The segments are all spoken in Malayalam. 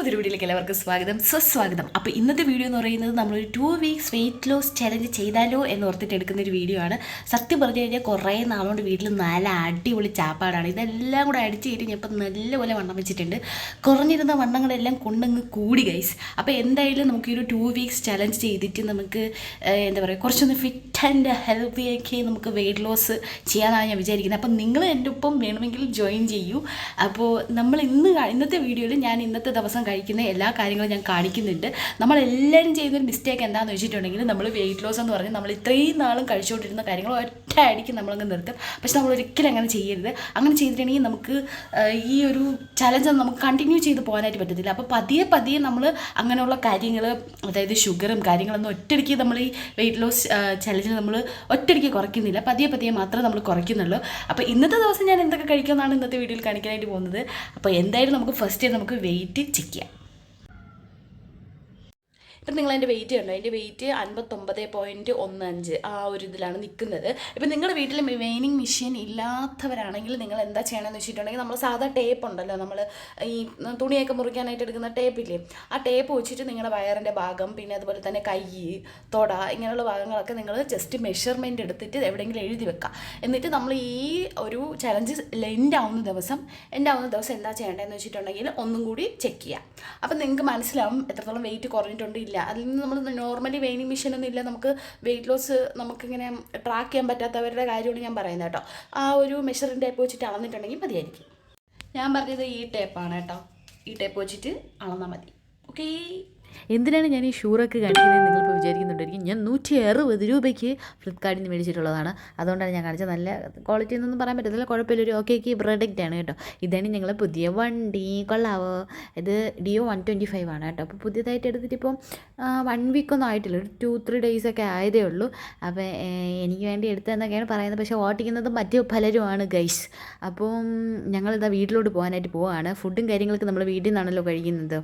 പുതിയ വീഡിയോയിലേക്ക് എല്ലാവർക്കും സ്വാഗതം. സ്വസ്വാഗതം അപ്പോൾ ഇന്നത്തെ വീഡിയോ എന്ന് പറയുന്നത് നമ്മളൊരു two weeks weight loss challenge ചെയ്താലോ എന്ന് ഓർത്തിട്ട് എടുക്കുന്ന ഒരു വീഡിയോ ആണ്. സത്യം പറഞ്ഞു കഴിഞ്ഞാൽ കുറേ നാളുകൊണ്ട് വീട്ടിൽ നല്ല അടിപൊളി ചാപ്പാടാണ്. ഇതെല്ലാം കൂടെ അടിച്ച് കയറ്റി ഞാൻ ഇപ്പം നല്ലപോലെ വണ്ണം വെച്ചിട്ടുണ്ട്. കുറഞ്ഞിരുന്ന വണ്ണങ്ങളെല്ലാം കൊണ്ടങ്ങ് കൂടി ഗൈസ് അപ്പോൾ എന്തായാലും നമുക്ക് ഈ ഒരു ടു വീക്സ് ചലഞ്ച് ചെയ്തിട്ട് നമുക്ക് എന്താ പറയുക കുറച്ചൊന്ന് ഫിറ്റ് ആൻഡ് ഹെൽത്തി ആക്കി നമുക്ക് വെയിറ്റ് ലോസ് ചെയ്യാനാണ് ഞാൻ വിചാരിക്കുന്നത്. അപ്പം നിങ്ങൾ എന്റെ ഒപ്പം വേണമെങ്കിൽ ജോയിൻ ചെയ്യൂ. അപ്പോൾ നമ്മൾ ഇന്ന് ഇന്നത്തെ വീഡിയോയിൽ ഞാൻ ഇന്നത്തെ ദിവസം കഴിക്കുന്ന എല്ലാ കാര്യങ്ങളും ഞാൻ കാണിക്കുന്നുണ്ട്. നമ്മളെല്ലാവരും ചെയ്യുന്നൊരു മിസ്റ്റേക്ക് എന്താണെന്ന് വെച്ചിട്ടുണ്ടെങ്കിൽ നമ്മൾ വെയിറ്റ് ലോസ് എന്ന് പറഞ്ഞ് നമ്മൾ ഇത്രയും നാളും കഴിച്ചുകൊണ്ടിരുന്ന കാര്യങ്ങൾ ഒറ്റ അടിക്ക് നമ്മളങ്ങ് നിർത്തും. പക്ഷെ നമ്മൾ ഒരിക്കലും അങ്ങനെ ചെയ്യരുത്. അങ്ങനെ ചെയ്തിട്ടുണ്ടെങ്കിൽ നമുക്ക് ഈ ഒരു ചലഞ്ച് നമുക്ക് കണ്ടിന്യൂ ചെയ്ത് പോകാനായിട്ട് പറ്റത്തില്ല. അപ്പോൾ പതിയെ പതിയെ നമ്മൾ അങ്ങനെയുള്ള കാര്യങ്ങൾ അതായത് ഷുഗറും കാര്യങ്ങളൊന്നും ഒറ്റയടിക്ക് നമ്മൾ ഈ വെയിറ്റ് ലോസ് ചലഞ്ചിൽ നമ്മൾ ഒറ്റയടിക്ക് കുറയ്ക്കുന്നില്ല. പതിയെ പതിയെ മാത്രമേ നമ്മൾ കുറയ്ക്കുന്നുള്ളൂ. അപ്പോൾ ഇന്നത്തെ ദിവസം ഞാൻ എന്തൊക്കെ കഴിക്കുമെന്നാണ് ഇന്നത്തെ വീഡിയോയിൽ കാണിക്കാനായിട്ട് പോകുന്നത്. അപ്പോൾ എന്തായാലും നമുക്ക് ഫസ്റ്റ് നമുക്ക് വെയിറ്റ് ചെക്ക് ചെയ്യാം. ഇപ്പം നിങ്ങൾ അതിന്റെ വെയിറ്റ് കണ്ടോ? അതിന്റെ വെയിറ്റ് അൻപത്തൊമ്പത് പോയിന്റ് ഒന്ന് അഞ്ച് ആ ഒരു ഇതിലാണ് നിൽക്കുന്നത്. ഇപ്പം നിങ്ങളുടെ വീട്ടിൽ വെയിനിങ് മെഷീൻ ഇല്ലാത്തവരാണെങ്കിൽ നിങ്ങൾ എന്താ ചെയ്യണമെന്ന് വെച്ചിട്ടുണ്ടെങ്കിൽ നമ്മൾ സാധാ ടേപ്പ് ഉണ്ടല്ലോ. നമ്മൾ ഈ തുണിയൊക്കെ മുറിക്കാനായിട്ട് എടുക്കുന്ന ടേപ്പില്ലേ ആ ടേപ്പ് വെച്ചിട്ട് നിങ്ങളുടെ വയറിന്റെ ഭാഗം പിന്നെ അതുപോലെ തന്നെ കൈ തൊട ഇങ്ങനെയുള്ള ഭാഗങ്ങളൊക്കെ നിങ്ങൾ ജസ്റ്റ് മെഷർമെന്റ് എടുത്തിട്ട് എവിടെയെങ്കിലും എഴുതി വെക്കുക എന്നിട്ട് നമ്മൾ ഈ ഒരു ചലഞ്ച് എൻഡ് ആവുന്ന ദിവസം എൻഡ് ആവുന്ന ദിവസം എന്താ ചെയ്യേണ്ടതെന്ന് വെച്ചിട്ടുണ്ടെങ്കിൽ ഒന്നും കൂടി ചെക്ക് ചെയ്യാം. അപ്പം നിങ്ങൾക്ക് മനസ്സിലാവും എത്രത്തോളം വെയിറ്റ് കുറഞ്ഞിട്ടുണ്ട് ഇല്ല. അതിൽ നിന്ന് നമ്മൾ നോർമലി വെയിനിങ് മെഷീനൊന്നും ഇല്ല. നമുക്ക് വെയിറ്റ് ലോസ് നമുക്കിങ്ങനെ ട്രാക്ക് ചെയ്യാൻ പറ്റാത്തവരുടെ കാര്യമാണ് ഞാൻ പറയുന്നത് കേട്ടോ. ആ ഒരു മെഷറിന്റെ ടേപ്പ് വെച്ചിട്ട് അളന്നിട്ടുണ്ടെങ്കിൽ മതിയായിരിക്കും. ഞാൻ പറഞ്ഞത് ഈ ടേപ്പാണ് കേട്ടോ. ഈ ടേപ്പ് വെച്ചിട്ട് അളന്നാൽ മതി. ഓക്കേ എന്തിനാണ് ഞാൻ ഈ ഷൂറൊക്കെ കാണിക്കുന്നത് നിങ്ങളിപ്പോൾ വിചാരിക്കുന്നുണ്ടായിരിക്കും? ഞാൻ നൂറ്റി അറുപത് രൂപയ്ക്ക് ഫ്ലിപ്കാർട്ടിൽ നിന്ന് മേടിച്ചിട്ടുള്ളതാണ്. അതുകൊണ്ടാണ് ഞാൻ കാണിച്ചത്. നല്ല ക്വാളിറ്റി എന്നൊന്നും പറയാൻ പറ്റത്തില്ല. കുഴപ്പമില്ല. ഒരു ഓക്കെ ഓക്കെ പ്രൊഡക്റ്റ് ആണ് കേട്ടോ. ഇതാണ് ഞങ്ങൾ പുതിയ വണ്ടി. കൊള്ളാവോ? ഇത് ഡിയോ വൺ ട്വന്റി ഫൈവ് ആണ് കേട്ടോ. അപ്പോൾ പുതിയതായിട്ട് എടുത്തിട്ട് ഇപ്പം വൺ വീക്ക് ഒന്നും ആയിട്ടില്ല. ഒരു ടു ത്രീ ഡേയ്സ് ഒക്കെ ആയതേ ഉള്ളൂ. അപ്പോൾ എനിക്ക് വേണ്ടി എടുത്തതെന്നൊക്കെയാണ് പറയുന്നത്. പക്ഷേ ഓട്ടിക്കുന്നത് മറ്റ് പലരുമാണ് ഗൈസ് അപ്പം ഞങ്ങളിതാ വീട്ടിലോട്ട് പോകാനായിട്ട് പോവാണ്. ഫുഡും കാര്യങ്ങളൊക്കെ നമ്മൾ വീട്ടിൽ നിന്നാണല്ലോ കഴിക്കുന്നത്.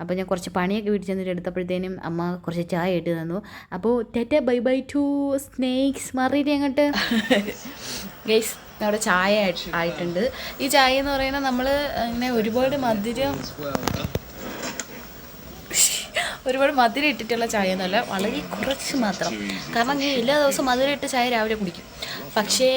അപ്പോൾ ഞാൻ കുറച്ച് പണിയൊക്കെ വീട്ടിൽ ചെന്നിട്ട് എടുത്തപ്പോഴത്തേനും അമ്മ കുറച്ച് ചായ ഇട്ട് തന്നു. അപ്പോൾ ടെറ്റ ബൈ ബൈ ടു സ്നേക്സ്. മാറിയിട്ട് അങ്ങോട്ട് ഗൈസ് നമ്മുടെ ചായ ആയിട്ടുണ്ട്. ഈ ചായ എന്ന് പറയുന്നത് നമ്മൾ ഇങ്ങനെ ഒരുപാട് മധുരം ഒരുപാട് മധുരം ഇട്ടിട്ടുള്ള ചായ എന്നല്ല വളരെ കുറച്ച് മാത്രം. കാരണം ഞാൻ എല്ലാ ദിവസവും മധുരം ഇട്ട് ചായ രാവിലെ കുടിക്കും. പക്ഷേ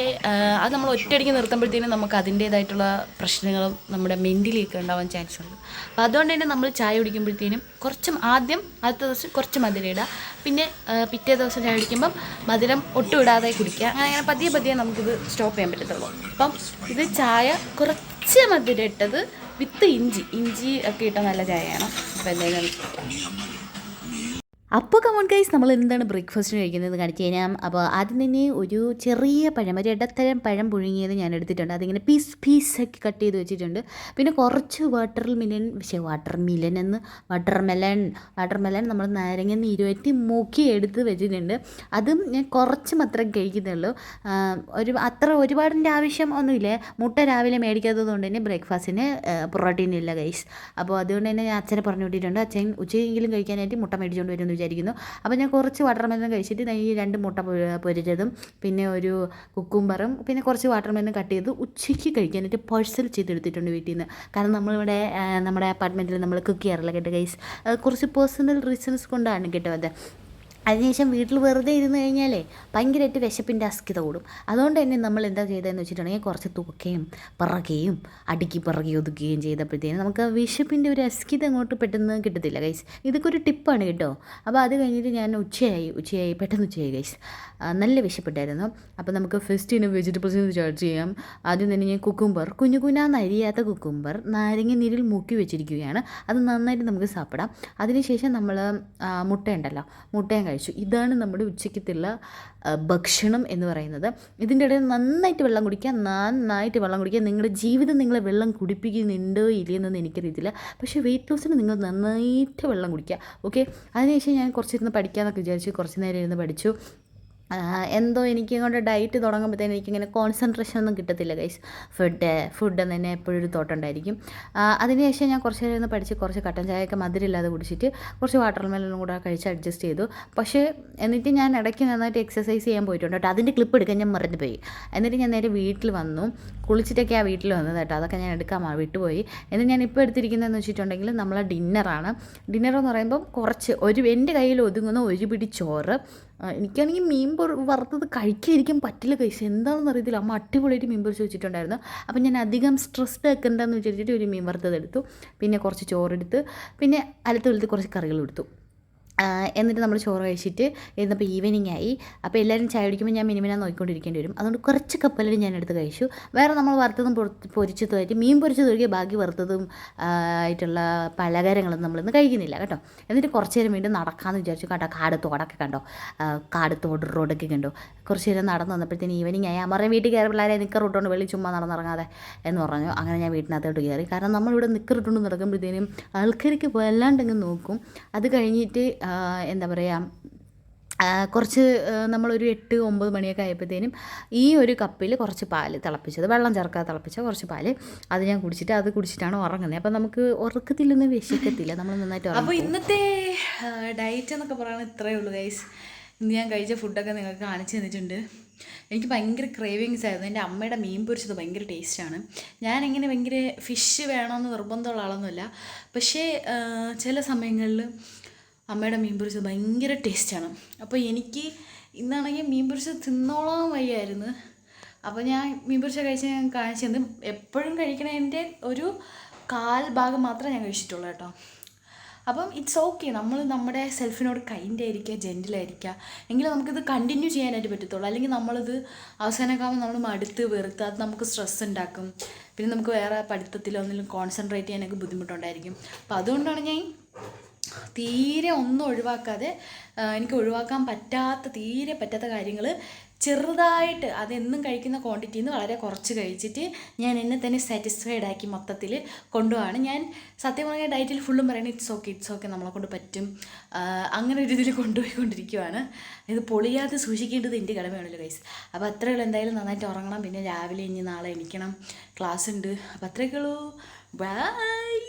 അത് നമ്മൾ ഒറ്റയടിക്ക് നിർത്തുമ്പോഴത്തേനും നമുക്ക് അതിന്റേതായിട്ടുള്ള പ്രശ്നങ്ങളും നമ്മുടെ മെന്റലിയൊക്കെ ഉണ്ടാവാൻ ചാൻസ് ഉണ്ട് അപ്പോൾ അതുകൊണ്ട് തന്നെ നമ്മൾ ചായ കുടിക്കുമ്പോഴത്തേനും കുറച്ച് ആദ്യം അടുത്ത ദിവസം കുറച്ച് മധുരം ഇടുക. പിന്നെ പിറ്റേ ദിവസം ചായ കുടിക്കുമ്പം മധുരം ഒട്ടും ഇടാതെ കുടിക്കുക. അങ്ങനെ അങ്ങനെ പതിയെ പതിയെ നമുക്കിത് സ്റ്റോപ്പ് ചെയ്യാൻ പറ്റത്തുള്ളൂ. അപ്പം ഇത് ചായ കുറച്ച് മധുരം ഇട്ടത് വിത്ത് ഇഞ്ചി. ഇഞ്ചി ഒക്കെ ഇട്ട നല്ല ചായയാണ്. അപ്പോൾ എന്തായാലും അപ്പോൾ കമോൺ ഗൈസ് നമ്മൾ എന്താണ് ബ്രേക്ക്ഫാസ്റ്റ് കഴിക്കുന്നത് കാണിച്ചു കഴിഞ്ഞാൽ അപ്പോൾ ആദ്യം തന്നെ ഒരു ചെറിയ പഴം ഒരു ഇടത്തരം പഴം പുഴുങ്ങിയത് ഞാൻ എടുത്തിട്ടുണ്ട്. അതിങ്ങനെ പീസ് പീസാക്കി കട്ട് ചെയ്ത് വെച്ചിട്ടുണ്ട്. പിന്നെ കുറച്ച് വാട്ടർ മിലൻ പക്ഷേ വാട്ടർ മിലൻ എന്ന് വാട്ടർ മെലൺ വാട്ടർ മെലൺ നമ്മൾ നാരങ്ങ നീരുവറ്റി മുക്കി എടുത്ത് വെച്ചിട്ടുണ്ട്. അതും ഞാൻ കുറച്ച് മാത്രം കഴിക്കുന്നുള്ളൂ. ഒരു അത്ര ഒരുപാടിന്റെ ആവശ്യം ഒന്നുമില്ല. മുട്ട രാവിലെ മേടിക്കാത്തത് കൊണ്ട് തന്നെ ബ്രേക്ക്ഫാസ്റ്റിന് പ്രോട്ടീൻ ഇല്ല ഗൈസ് അപ്പോൾ അതുകൊണ്ട് തന്നെ ഞാൻ അച്ഛനെ പറഞ്ഞു വിട്ടിട്ടുണ്ട് അച്ഛൻ ഉച്ചയെങ്കിലും കഴിക്കാനായിട്ട് മുട്ട മേടിച്ചുകൊണ്ട് വരുമെന്ന് വിചാരിക്കുന്നു. അപ്പോൾ ഞാൻ കുറച്ച് വാട്ടർമെലൻ കഴിച്ചിട്ട് ഈ രണ്ട് മുട്ട പൊരിച്ചതും പിന്നെ ഒരു കുക്കുംബറും പിന്നെ കുറച്ച് വാട്ടർമെലൻ കട്ട് ചെയ്ത് ഉച്ചയ്ക്ക് കഴിക്കാനായിട്ട് പാഴ്സൽ ചെയ്തെടുത്തിട്ടുണ്ട് വീട്ടിൽ നിന്ന് കാരണം നമ്മളിവിടെ നമ്മുടെ അപ്പാർട്ട്മെന്റിൽ നമ്മൾ കുക്ക് ചെയ്യാറില്ല കേട്ടോ ഗൈസ് കുറച്ച് പേഴ്സണൽ റീസൺസ് കൊണ്ടാണ് കേട്ടോ അത്. അതിനുശേഷം വീട്ടിൽ വെറുതെ ഇരുന്ന് കഴിഞ്ഞാലേ ഭയങ്കരമായിട്ട് വിശപ്പിന്റെ അസ്കിത കൂടും. അതുകൊണ്ട് തന്നെ നമ്മൾ എന്താ ചെയ്തതെന്ന് വെച്ചിട്ടുണ്ടെങ്കിൽ കുറച്ച് തൂക്കുകയും പിറകുകയും അടുക്കി പിറകി ഒതുക്കുകയും ചെയ്തപ്പോഴത്തേനും നമുക്ക് വിശപ്പിന്റെ ഒരു അസ്കിത അങ്ങോട്ട് പെട്ടെന്ന് കിട്ടത്തില്ല ഗൈസ് ഇതൊക്കെ ഒരു ടിപ്പാണ് കേട്ടോ. അപ്പോൾ അത് കഴിഞ്ഞിട്ട് ഞാൻ ഉച്ചയായി. ഉച്ചയായി പെട്ടെന്ന് ഉച്ചയായി ഗൈസ് നല്ല വിശപ്പെട്ടായിരുന്നു അപ്പോൾ നമുക്ക് ഫസ്റ്റ് ഇനി വെജിറ്റബിൾസിൽ നിന്ന് ചാർജ് ചെയ്യാം. ആദ്യം തന്നെ ഞാൻ കുക്കുംബർ കുഞ്ഞു കുഞ്ഞാന്ന് നരിയാത്ത കുക്കുംബർ നാരങ്ങ നീരിൽ മുക്കി വെച്ചിരിക്കുകയാണ്. അത് നന്നായിട്ട് നമുക്ക് സാപ്പിടാം. അതിനുശേഷം നമ്മൾ മുട്ട ഉണ്ടല്ലോ മുട്ടയും കഴിച്ചു ഇതാണ് നമ്മുടെ ഉച്ചയ്ക്കത്തുള്ള ഭക്ഷണം എന്ന് പറയുന്നത്. ഇതിന്റെ ഇടയിൽ നന്നായിട്ട് വെള്ളം കുടിക്കുക നന്നായിട്ട് വെള്ളം കുടിക്കുക. നിങ്ങളുടെ ജീവിതം നിങ്ങളെ വെള്ളം കുടിപ്പിക്കുന്നുണ്ടോ ഇല്ലയെന്നൊന്നും എനിക്കറിയത്തില്ല. പക്ഷേ വെയിറ്റ് ലോസിന് നിങ്ങൾ നന്നായിട്ട് വെള്ളം കുടിക്കുക. ഓക്കെ അതിനുശേഷം ഞാൻ കുറച്ചിരുന്ന് പഠിക്കാമെന്നൊക്കെ വിചാരിച്ചു കുറച്ച് നേരം ഇരുന്ന് പഠിച്ചു. എന്തോ എനിക്ക് കൊണ്ട് ഡയറ്റ് തുടങ്ങുമ്പോഴത്തേനും എനിക്കിങ്ങനെ കോൺസെൻട്രേഷൻ ഒന്നും കിട്ടത്തില്ല ഗൈസ് ഫുഡ് ഫുഡ് എന്ന് തന്നെ എപ്പോഴും ഒരു തോട്ടുണ്ടായിരിക്കും അതിനുശേഷം ഞാൻ കുറച്ച് നേരം പഠിച്ച് കുറച്ച് കട്ടൻ ചായയൊക്കെ മധുരമില്ലാതെ കുടിച്ചിട്ട് കുറച്ച് വാട്ടർ മെല്ലും കൂടെ കഴിച്ച് അഡ്ജസ്റ്റ് ചെയ്തു. പക്ഷേ എന്നിട്ട് ഞാൻ ഇടയ്ക്ക് നന്നായിട്ട് എക്സസൈസ് ചെയ്യാൻ പോയിട്ടുണ്ട് കേട്ടോ. അതിന്റെ ക്ലിപ്പ് എടുക്കാൻ ഞാൻ മറന്നു പോയി എന്നിട്ട് ഞാൻ നേരെ വീട്ടിൽ വന്നു. കുളിച്ചിട്ടൊക്കെ ആ വീട്ടിൽ വന്നത് കേട്ടോ. അതൊക്കെ ഞാൻ എടുക്കാൻ വിട്ടുപോയി. എന്നിട്ട് ഞാൻ ഇപ്പോൾ എടുത്തിരിക്കുന്നതെന്ന് വെച്ചിട്ടുണ്ടെങ്കിൽ നമ്മളെ ഡിന്നറാണ് ഡിന്നർ എന്ന് പറയുമ്പം കുറച്ച് ഒരു എന്റെ കയ്യിൽ ഒതുങ്ങുന്ന ഒരു പിടി ചോറ് എനിക്കാണെങ്കിൽ മീൻ പൊ വറുത്തത് കഴിക്കാതിരിക്കാൻ പറ്റില്ല കഴിച്ചു എന്താണെന്ന് അറിയത്തില്ല. അമ്മ അടിപൊളിയായിട്ട് മീൻ പൊരിച്ച് വെച്ചിട്ടുണ്ടായിരുന്നു അപ്പം ഞാൻ അധികം സ്ട്രെസ്ഡ് ആക്കണ്ടെന്ന് വിചാരിച്ചിട്ട് ഒരു മീൻ വറുത്തത് എടുത്തു. പിന്നെ കുറച്ച് ചോറെടുത്ത് പിന്നെ അലത്ത് വലുത്ത് കുറച്ച് കറികൾ എടുത്തു. എന്നിട്ട് നമ്മൾ ചോറ് കഴിച്ചിട്ട് ഇരുന്നപ്പോൾ ഈവനിങ് ആയി. അപ്പോൾ എല്ലാവരും ചായ കുടിക്കുമ്പോൾ ഞാൻ മിനിമിനാ നോക്കിക്കൊണ്ടിരിക്കേണ്ടി വരും. അതുകൊണ്ട് കുറച്ച് കപ്പലിൽ ഞാൻ എടുത്ത് കഴിച്ചു. വേറെ നമ്മൾ വറുത്തതും പൊരിച്ചു പൊരിച്ചതുമായിട്ട് മീൻ പൊരിച്ചത് ഒഴികെ ബാക്കി വറുത്തതും ആയിട്ടുള്ള പലഹാരങ്ങളൊന്നും നമ്മളിന്ന് കഴിക്കുന്നില്ല കേട്ടോ. എന്നിട്ട് കുറച്ച് നേരം വീണ്ടും നടക്കാമെന്ന് വിചാരിച്ചു കേട്ടോ കാട് തോടൊക്കെ കണ്ടോ? കാട് തോട് റോഡൊക്കെ കണ്ടോ? കുറച്ച് നേരം നടന്നു വന്നപ്പോഴത്തേന് ഈവനിങ് ആയി. അമ്മറേ വീട്ടിൽ കയറി പിള്ളേരെ നിക്കറിട്ടുകൊണ്ട് വെള്ളി ചുമ്മാ നടന്നിറങ്ങാതെ എന്ന് പറഞ്ഞു. അങ്ങനെ ഞാൻ വീട്ടിനകത്തോട്ട് കയറി. കാരണം നമ്മളിവിടെ നിൽക്കറിട്ടുണ്ട് നടക്കുമ്പോഴത്തേനും ആൾക്കാർക്ക് വല്ലാണ്ടങ്ങ് നോക്കും. അത് കഴിഞ്ഞിട്ട് എന്താ പറയുക കുറച്ച് നമ്മളൊരു എട്ട് ഒമ്പത് മണിയൊക്കെ ആയപ്പോഴത്തേനും ഈ ഒരു കപ്പിൽ കുറച്ച് പാൽ തിളപ്പിച്ചത്. വെള്ളം ചേർക്കാതെ തിളപ്പിച്ച കുറച്ച് പാൽ അത് ഞാൻ കുടിച്ചിട്ട് അത് കുടിച്ചിട്ടാണ് ഉറങ്ങുന്നത്. അപ്പം നമുക്ക് ഉറക്കത്തിലൊന്നും വിശക്കത്തില്ല. നമ്മൾ നന്നായിട്ട് അപ്പോൾ ഇന്നത്തെ ഡയറ്റ് എന്നൊക്കെ പറയുന്നത് ഇത്രയേ ഉള്ളൂ ഗൈസ് ഇന്ന് ഞാൻ കഴിച്ച ഫുഡൊക്കെ നിങ്ങൾക്ക് കാണിച്ചു തന്നിട്ടുണ്ട്. എനിക്ക് ഭയങ്കര ക്രേവിങ്സ് ആയിരുന്നു. എന്റെ അമ്മയുടെ മീൻ പൊരിച്ചത് ഭയങ്കര ടേസ്റ്റാണ് ഞാനിങ്ങനെ ഭയങ്കര ഫിഷ് വേണമെന്ന് നിർബന്ധമുള്ള ആളൊന്നുമില്ല. പക്ഷേ ചില സമയങ്ങളിൽ അമ്മയുടെ മീൻ പൊരിച്ചത് ഭയങ്കര ടേസ്റ്റാണ് അപ്പോൾ എനിക്ക് ഇന്നാണെങ്കിൽ മീൻ പൊരിച്ചത് തിന്നോളാൻ വയ്യായിരുന്നു. അപ്പോൾ ഞാൻ മീൻ പൊരിച്ച കഴിച്ച് ഞാൻ കാണിച്ചു തന്നു. എപ്പോഴും കഴിക്കണതിന്റെ ഒരു കാൽ ഭാഗം മാത്രമേ ഞാൻ കഴിച്ചിട്ടുള്ളൂ കേട്ടോ. അപ്പം ഇറ്റ്സ് ഓക്കെ നമ്മൾ നമ്മുടെ സെൽഫിനോട് കൈൻഡ് ആയിരിക്കുക ജെന്റിലായിരിക്കുക എങ്കിലും നമുക്കിത് കണ്ടിന്യൂ ചെയ്യാനായിട്ട് പറ്റത്തുള്ളൂ. അല്ലെങ്കിൽ നമ്മളിത് അവസാനമൊക്കെ ആകുമ്പോൾ നമ്മൾ മടുത്ത് വെറുത്ത് അത് നമുക്ക് സ്ട്രെസ് ഉണ്ടാക്കും. പിന്നെ നമുക്ക് വേറെ പഠിത്തത്തിലോ ഒന്നിലും കോൺസെൻട്രേറ്റ് ചെയ്യാനൊക്കെ ബുദ്ധിമുട്ടുണ്ടായിരിക്കും. അപ്പോൾ അതുകൊണ്ടാണ് ഞാൻ തീരെ ഒന്നും ഒഴിവാക്കാതെ എനിക്ക് ഒഴിവാക്കാൻ പറ്റാത്ത തീരെ പറ്റാത്ത കാര്യങ്ങൾ ചെറുതായിട്ട് അതെന്നും കഴിക്കുന്ന ക്വാണ്ടിറ്റിയിൽ നിന്ന് വളരെ കുറച്ച് കഴിച്ചിട്ട് ഞാൻ എന്നെ തന്നെ സാറ്റിസ്ഫൈഡ് ആക്കി മൊത്തത്തിൽ കൊണ്ടുപോവാണ്. ഞാൻ സത്യം പറഞ്ഞാൽ ഡയറ്റിൽ ഫുള്ളും പറയുന്നത് ഇറ്റ്സ് ഓക്കെ ഇറ്റ്സ് ഓക്കെ നമ്മളെ കൊണ്ട് പറ്റും. അങ്ങനെ ഒരു ഇതിൽ കൊണ്ടുപോയിക്കൊണ്ടിരിക്കുവാണ്. ഇത് പൊളിയാതെ സൂക്ഷിക്കേണ്ടത് എന്റെ കടമയാണല്ലോ ഗൈസ് അപ്പോൾ അത്രയുള്ളൂ. എന്തായാലും നന്നായിട്ട് ഉറങ്ങണം. പിന്നെ രാവിലെ ഇനി നാളെ എണീക്കണം. ക്ലാസ് ഉണ്ട് അപ്പോൾ അത്രയൊക്കെ ഉള്ളൂ. ബൈ